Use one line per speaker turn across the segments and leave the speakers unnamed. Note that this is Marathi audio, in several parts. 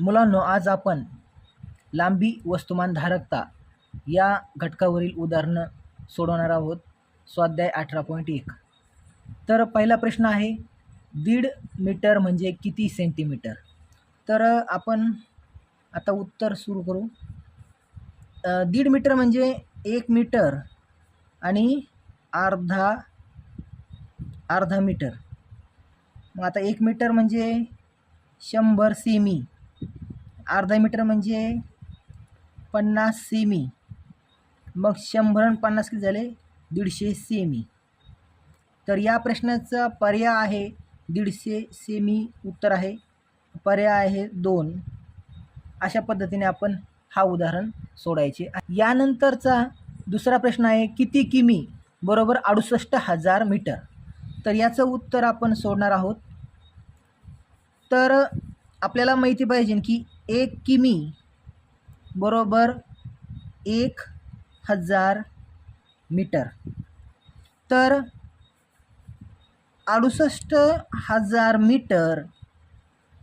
मुलांनो आज आपण लांबी वस्तुमान धारकता या घटकावरील उदाहरणं सोडवणार आहोत. स्वाध्याय अठरा पॉईंट एक. तर पहिला प्रश्न आहे दीड मीटर म्हणजे किती सेंटीमीटर? तर आपण आता उत्तर सुरू करू. दीड मीटर म्हणजे एक मीटर आणि अर्धा अर्धा मीटर. मग आता एक मीटर म्हणजे शंभर सेमी. अर्धा मीटर म्हणजे पन्नास सेमी. मग शंभर आणि पन्नास किती झाले? दीडशे सेमी. तर या प्रश्नाचा पर्याय आहे दीडशे सेमी उत्तर आहे. पर्याय आहे दोन. अशा पद्धतीने आपण हा उदाहरण सोडायचे यानंतरचा दुसरा प्रश्न आहे किती किमी बरोबर अडुसष्ट हजार मीटर? तर याचं उत्तर आपण सोडणार आहोत. तर आपल्याला माहिती पाहिजे की एक किमी बरोबर एक हजार मीटर. तर अडुसष्ट हजार मीटर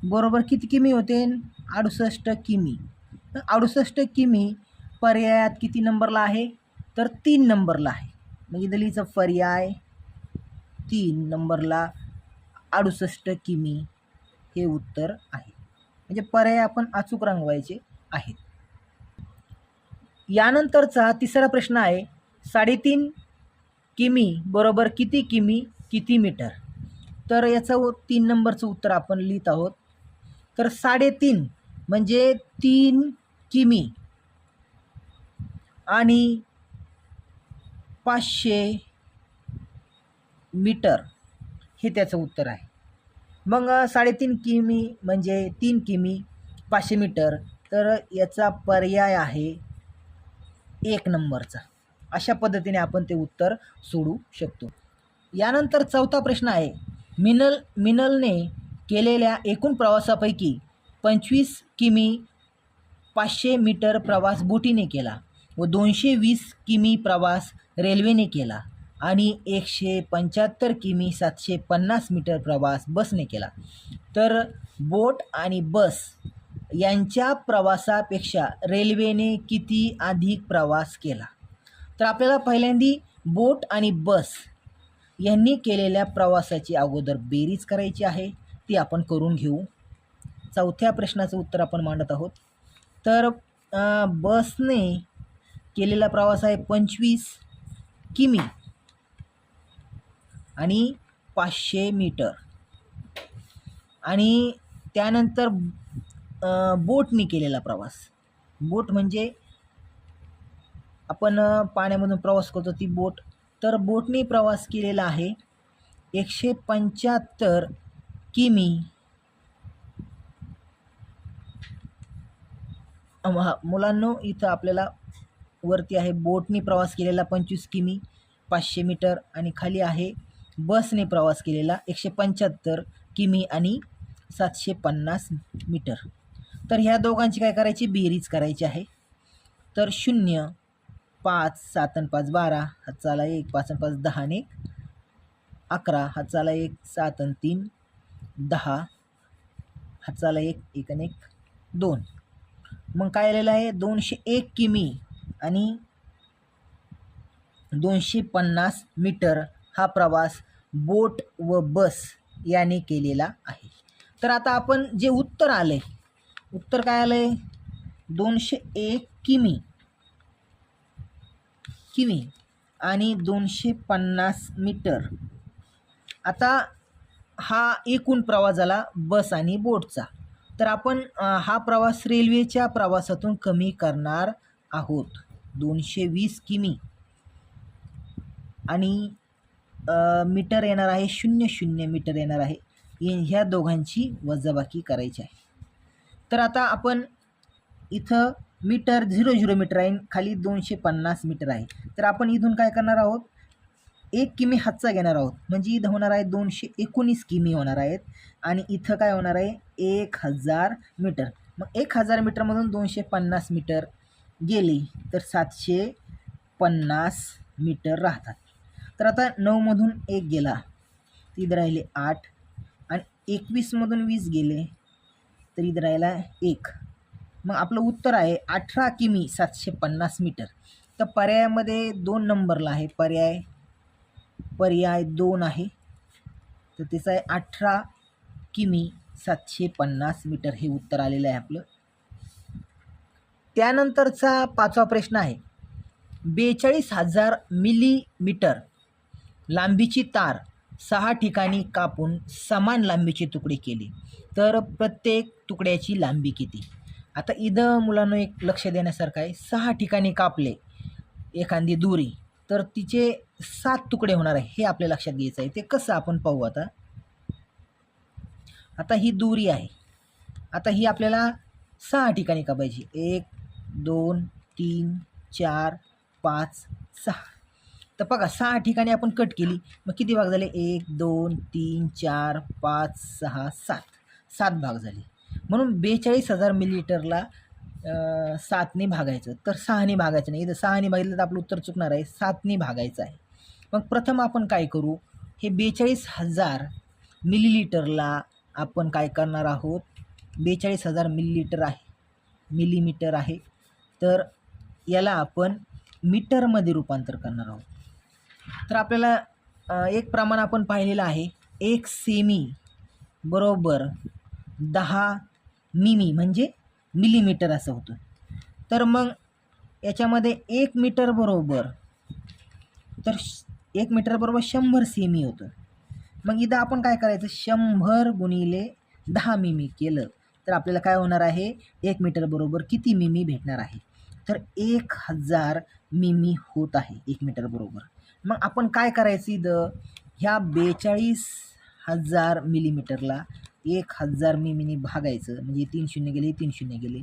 बरोबर किती किमी होते? अडुसष्ट किमी अडुसष्ट किमी पर्यायात किती नंबरला आहे? तर तीन नंबरला आहे. म्हणजे दलीचा पर्याय तीन नंबरला अडुसष्ट किमी हे उत्तर आहे. म्हणजे पर्याय आपण अचूक रंगवायचे आहेत. यानंतरचा तिसरा प्रश्न आहे साडेतीन किमी बरोबर किती किमी किती मीटर? तर याचं तीन नंबरचं उत्तर आपण लिहित आहोत. तर साडेतीन म्हणजे तीन किमी आणि पाचशे मीटर हे त्याचं उत्तर आहे. मग साडेतीन किमी म्हणजे तीन किमी पाचशे मीटर. तर याचा पर्याय आहे एक नंबरचा. अशा पद्धतीने आपण ते उत्तर सोडू शकतो. यानंतर चौथा प्रश्न आहे. मिनल मिनलने केलेल्या एकूण प्रवासापैकी पंचवीस किमी पाचशे मीटर प्रवास बोटीने केला व दोनशे वीस किमी प्रवास रेल्वेने केला. आणि एकशे पंच्याहत्तर किमी सातशे पन्नास मीटर प्रवास बसने केला. तर बोट आणि बस यांच्या प्रवासापेक्षा रेल्वेने किती अधिक प्रवास केला? तर आपल्याला पहिल्यांदी बोट आणि बस यांनी केलेल्या प्रवासाची अगोदर बेरीज करायची आहे. ती आपण करून घेऊ. चौथ्या प्रश्नाचं उत्तर आपण मांडत आहोत. तर बसने केलेला प्रवास आहे पंचवीस किमी. आणि पाचशे मीटर. आणि त्यानंतर बोटनी केलेला प्रवास. बोट म्हणजे आपण पाण्यामधून प्रवास करतो ती बोट. तर बोटनी प्रवास केलेला आहे एकशे पंच्याहत्तर किमी. मुलांनो इथं आपल्याला वरती आहे बोटनी प्रवास केलेला पंचवीस किमी पाचशे मीटर आणि खाली आहे बसने प्रवास केलेला एकशे पंच्याहत्तर किमी आणि सातशे पन्नास मीटर. तर ह्या दोघांची काय करायची? बेरीज करायची आहे. तर शून्य पाच सात आणि पाच बारा हातचाला एक पाच आणि पाच दहा आणि एक. अकरा हातचाला एक सात आणि तीन दहा हातचाला एक एक आणि एक दोन. मग काय आलेलं आहे? दोनशे एक किमी आणि दोनशे पन्नास मीटर हा प्रवास बोट व बस याने केलेला आहे. तर आता आपण जे उत्तर आले उत्तर काय आलं आहे दोनशे एक किमी. किमी आणि दोनशे पन्नास मीटर. आता हा एकूण प्रवास झाला बस आणि बोटचा. तर आपण हा प्रवास रेल्वेच्या प्रवासातून कमी करणार आहोत. दोनशे वीस किमी. आणि मीटर येणार आहे शून्य शून्य मीटर येणार आहे. ह्या दोघांची वजाबाकी करायची आहे. तर आता आपण इथं मीटर झिरो झिरो मीटर आहे खाली दोनशे पन्नास मीटर आहे. तर आपण इथून काय करणार आहोत? एक किमी हातचा घेणार आहोत. म्हणजे इथं होणार आहे दोनशे एकोणीस किमी होणार आहेत. आणि इथं काय होणार आहे? एक हजार मीटर. मग एक हजार मीटरमधून दोनशे पन्नास मीटर गेली तर सातशे पन्नास मीटर राहतात. तर आता नऊमधून एक गेला. तिथं राहिले आठ आणि एकवीसमधून वीस गेले. तर इथं राहिला एक. मग आपलं उत्तर आहे अठरा किमी सातशे पन्नास मीटर. तर पर्यायामध्ये दोन नंबरला आहे. पर्याय पर्याय दोन आहे. तर त्याचं आहे अठरा किमी सातशे पन्नास मीटर हे उत्तर आलेलं आहे आपलं. त्यानंतरचा पाचवा प्रश्न आहे. बेचाळीस हजार मिलीमीटर लांबीची तार सहा ठिकाणी कापून समान लांबीचे तुकडे केले. तर प्रत्येक तुकड्याची लांबी किती? आता इथं मुलांना एक लक्ष देण्यासारखं आहे. सहा ठिकाणी कापले एखादी दुरी तर तिचे सात तुकडे होणार आहे. हे आपल्या लक्षात घ्यायचं आहे. ते कसं आपण पाहू आता? आता ही दुरी आहे. आता ही आपल्याला सहा ठिकाणी कापायची. एक दोन तीन चार पाच सहा. तर बघा सहा ठिकाणी आपण कट केली. मग किती भाग झाले? एक दोन तीन चार पाच सहा सात. सात भाग झाले. म्हणून बेचाळीस हजार मिलीलिटरला सातने भागायचं. तर सहाने भागायचं नाही. इथं सहाने भागितलं तर आपलं उत्तर चुकणार आहे. सातने भागायचं आहे. मग प्रथम आपण काय करू? हे बेचाळीस हजार मिलीलिटरला आपण काय करणार आहोत? बेचाळीस हजार मिलीलिटर आहे. मिलीमीटर आहे. तर याला आपण मीटरमध्ये रूपांतर करणार आहोत. तर आपल्याला एक प्रमाण आपण पाहिलेलं आहे. एक सेमी बरोबर दहा मिमी म्हणजे मिलीमीटर असं होतं. तर मग याच्यामध्ये एक मीटर बरोबर तर श- एक मीटर बरोबर शंभर सेमी होतं. मग इथं आपण काय करायचं? शंभर गुणिले दहा मिमी केलं तर आपल्याला काय होणार आहे? एक मीटर बरोबर किती मिमी भेटणार आहे? तर एक हजार मिमी होत आहे एक मीटर बरोबर. मग आपण काय करायचं इथं? ह्या बेचाळीस हजार मिलीमीटरला एक हजार मिमीने भागायचं. म्हणजे तीन शून्य गेले तीन शून्य गेले.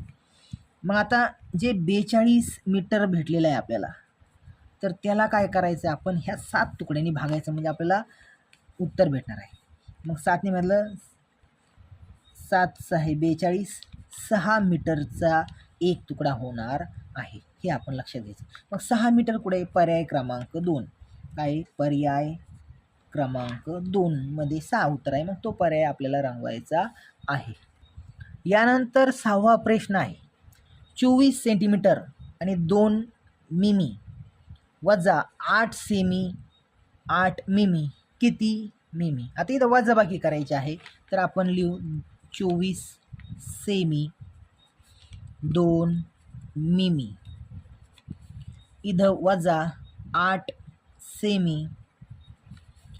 मग आता जे बेचाळीस मीटर भेटलेलं आहे आपल्याला तर त्याला काय करायचं? आपण ह्या सात तुकड्यांनी भागायचं. म्हणजे आपल्याला उत्तर भेटणार आहे. मग सातने म्हटलं सात सहा बेचाळीस सहा मीटरचा एक तुकडा होणार आहे. हे आपण लक्षात घ्यायचं. मग सहा मीटर कुठे पर्याय क्रमांक दोन. काय पर्याय क्रमांक दोनमध्ये सहा उत्तर आहे. मग तो पर्याय आपल्याला रंगवायचा आहे. यानंतर सहावा प्रश्न आहे. चोवीस सेंटीमीटर आणि दोन मिमी वजा आठ सेमी आठ मिमी किती मिमी? आता इथं वजाबाकी करायची आहे. तर आपण लिहू चोवीस सेमी दोन मिमी. इथं वजा आठ सेमी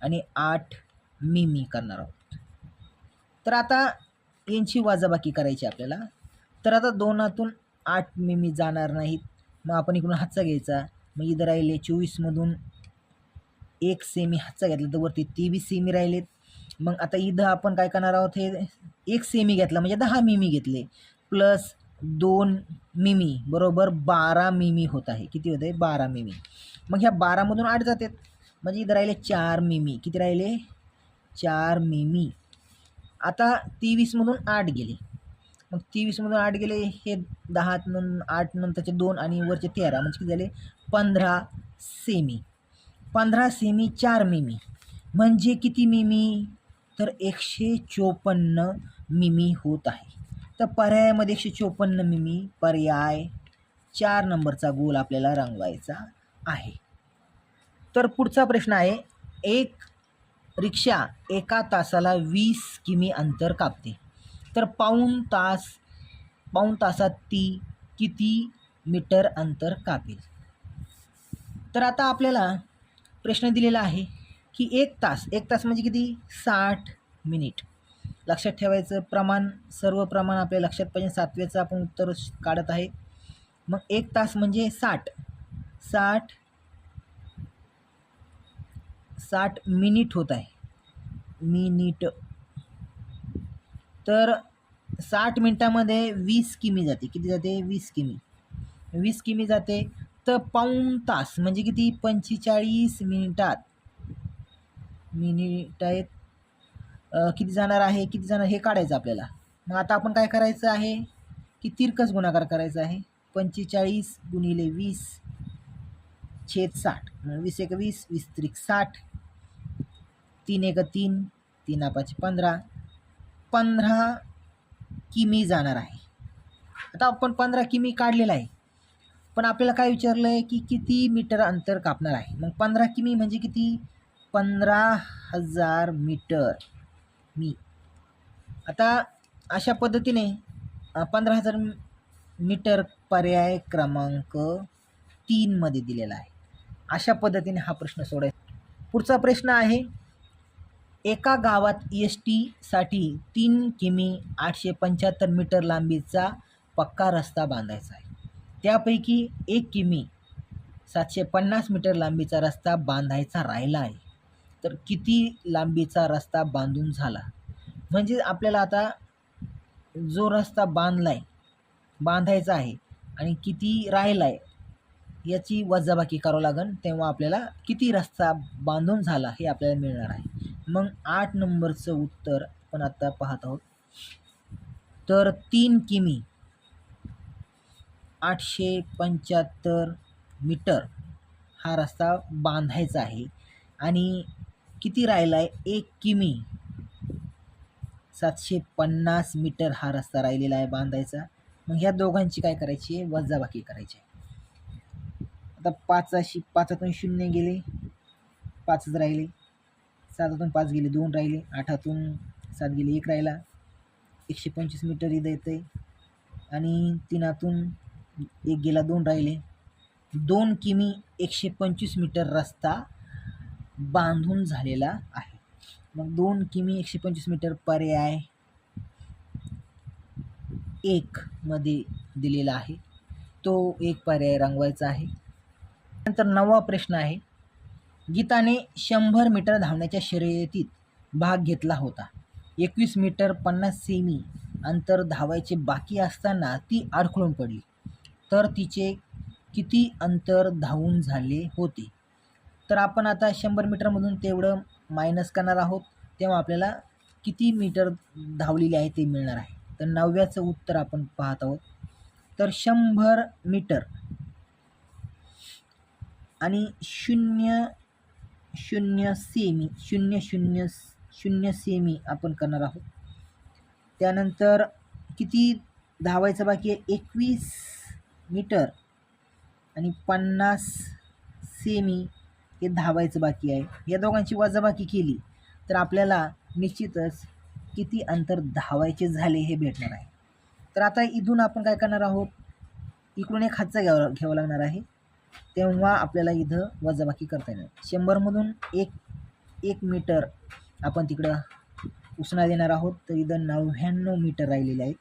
आणि आठ मिमी करणार आहोत. तर आता यांची वाजाबाकी करायची आपल्याला. तर आता दोनातून आठ मिमी जाणार नाहीत. मग आपण इकडून हातचा घ्यायचा. मग इथं राहिले चोवीसमधून एक सेमी हातचा घेतला तर वरती तेवीस सेमी राहिलेत. मग आता इथं आपण काय करणार आहोत हे एक सेमी घेतला म्हणजे दहा मिमी घेतले. प्लस दोन मिमी बरोबर बारा मिमी होत आहे. किती होत आहे बारा मिमी. मग ह्या बारामधून आठ जातात. म्हणजे इथं राहिले चार मिमी. किती राहिले? चार मिमी. आता तेवीसमधून आठ गेले. मग तेवीसमधून आठ गेले हे दहा नं आठ नंतरचे दोन आणि वरचे तेरा. म्हणजे किती झाले? पंधरा सेमी. पंधरा सेमी चार मिमी. म्हणजे किती मिमी? तर एकशे चोपन्न मिमी होत आहे. तर पर्यायामध्ये एकशे चोपन्न मिमी पर्याय चार नंबरचा गोल आपल्याला रंगवायचा आहे. तर पुढचा प्रश्न आहे एक रिक्षा एका तासाला वीस किमी अंतर कापते. तर पाऊण तास पाऊण तासात ती किती मीटर अंतर कापेल? तर आता आपल्याला प्रश्न दिलेला आहे की एक तास एक तास म्हणजे किती? साठ मिनिट. लक्षात ठेवायचं प्रमाण सर्व प्रमाण आपल्या लक्षात पाहिजे. सातव्याचं आपण उत्तर काढत आहे. मग एक तास म्हणजे साठ. साठ साठ मिनिट होत आहे. मिनिट. तर साठ मिनटामध्ये वीस किमी जाते. किती जाते? वीस किमी. वीस किमी जाते. तर पाऊण तास म्हणजे किती? पंचेचाळीस मिनिटात. मिनिट आहेत. किती जाणार आहे किती जाणार हे काढायचं आपल्याला. मग आता आपण काय करायचं आहे की तिरकस गुणाकार करायचा आहे. पंचेचाळीस गुणिले वीस छेद साठ. वीस एक वीस वीस त्रिक साठ. तीन एक तीन तीन पाच पंधरा. पंधरा किमी जाणार आहे. आता आपण पंधरा किमी काढलेला आहे. पण आपल्याला काय विचारलं आहे की किती मीटर अंतर कापणार आहे? मग पंधरा किमी म्हणजे किती? पंधरा हजार मीटर. मी. आता अशा पद्धतीने पंधरा हजार मीटर पर्याय क्रमांक तीनमध्ये दिलेला आहे. अशा पद्धतीने हा प्रश्न सोडायचा. पुढचा प्रश्न आहे एका गावात एस टीसाठी तीन किमी आठशे पंच्याहत्तर मीटर लांबीचा पक्का रस्ता बांधायचा आहे. त्यापैकी एक किमी सातशे पन्नास मीटर लांबीचा रस्ता बांधायचा राहिला आहे. तर किती लांबीचा रस्ता बांधून झाला? म्हणजे आपल्याला आता जो रस्ता बांधला आहे बांधायचा आहे आणि किती राहिला आहे याची वजाबाकी करावं लागेल तेव्हा आपल्याला किती रस्ता बांधून झाला हे आपल्याला मिळणार आहे. मग आठ नंबरचं उत्तर आपण आत्ता पाहत आहोत. तर तीन किमी आठशे पंच्याहत्तर मीटर हा रस्ता बांधायचा आहे. आणि किती राहिला आहे एक किमी. सातशे पन्नास मीटर हा रस्ता राहिलेला आहे बांधायचा. मग ह्या दोघांची काय करायची आहे? वजाबाकी करायची आहे. आता पाचाशी पाचातून शून्य गेले. पाचच राहिले. सातातून पाच गेले दोन राहिले. आठातून सात गेले एक राहिला. एकशे पंचवीस मीटर इथं येतं आहे आणि तीनातून एक गेला दोन राहिले. दोन किमी एकशे पंचवीस मीटर रस्ता बांधून झालेला आहे. मग दोन किमी एकशे पंचवीस मीटर पर्याय एकमध्ये दिलेला आहे. तो एक पर्याय रंगवायचा आहे. नंतर नववा प्रश्न आहे. गीताने शंभर मीटर धावण्याच्या शर्यतीत भाग घेतला होता. एकवीस मीटर पन्नास सेमी अंतर धावायचे बाकी असताना ती अडखळून पडली. तर तिचे किती अंतर धावून झाले होते? तर आपण आता शंभर मीटरमधून तेवढं मायनस करणार आहोत. तेव्हा आपल्याला किती मीटर धावलेले आहे ते मिळणार आहे. तर नवव्याचं उत्तर आपण पाहत आहोत. तर शंभर मीटर आणि शून्य शून्य सेमी शून्य शून्य शून्य सेमी आपण करणार आहोत. त्यानंतर किती धावायचं बाकी आहे? एकवीस मीटर आणि पन्नास सेमी हे धावायचं बाकी आहे. या दोघांची वजाबाकी केली तर आपल्याला निश्चितच किती अंतर धावायचे झाले हे भेटणार आहे. तर आता इथून आपण काय करणार आहोत? इकडून एक हातचा घ्यावा घ्यावा लागणार आहे. तेव्हा आपल्याला इथं वजाबाकी करता येणार. शंभरमधून एक एक मीटर आपण तिकडं उसना देणार आहोत. तर इथं नव्याण्णव मीटर राहिलेले आहेत.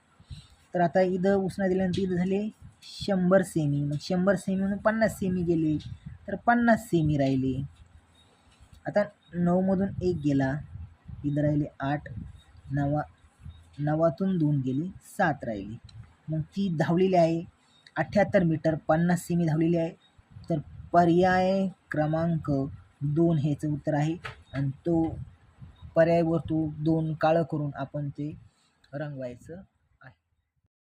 तर आता इथं उसना दिल्यानंतर इथं झाले शंभर सेमी. मग शंभर सेमी म्हणून पन्नास सेमी गेले. तर पन्नास सेमी राहिले. आता नऊमधून एक गेला. इथं राहिले आठ. नवा नवातून दोन गेले. सात राहिले. मग ती धावलेली आहे. अठ्ठ्याहत्तर मीटर पन्नास सेमी धावलेली आहे. तर पर्याय क्रमांक दोन ह्याचं उत्तर आहे. आणि तो पर्यायवर तो दोन काळं करून आपण ते रंगवायचं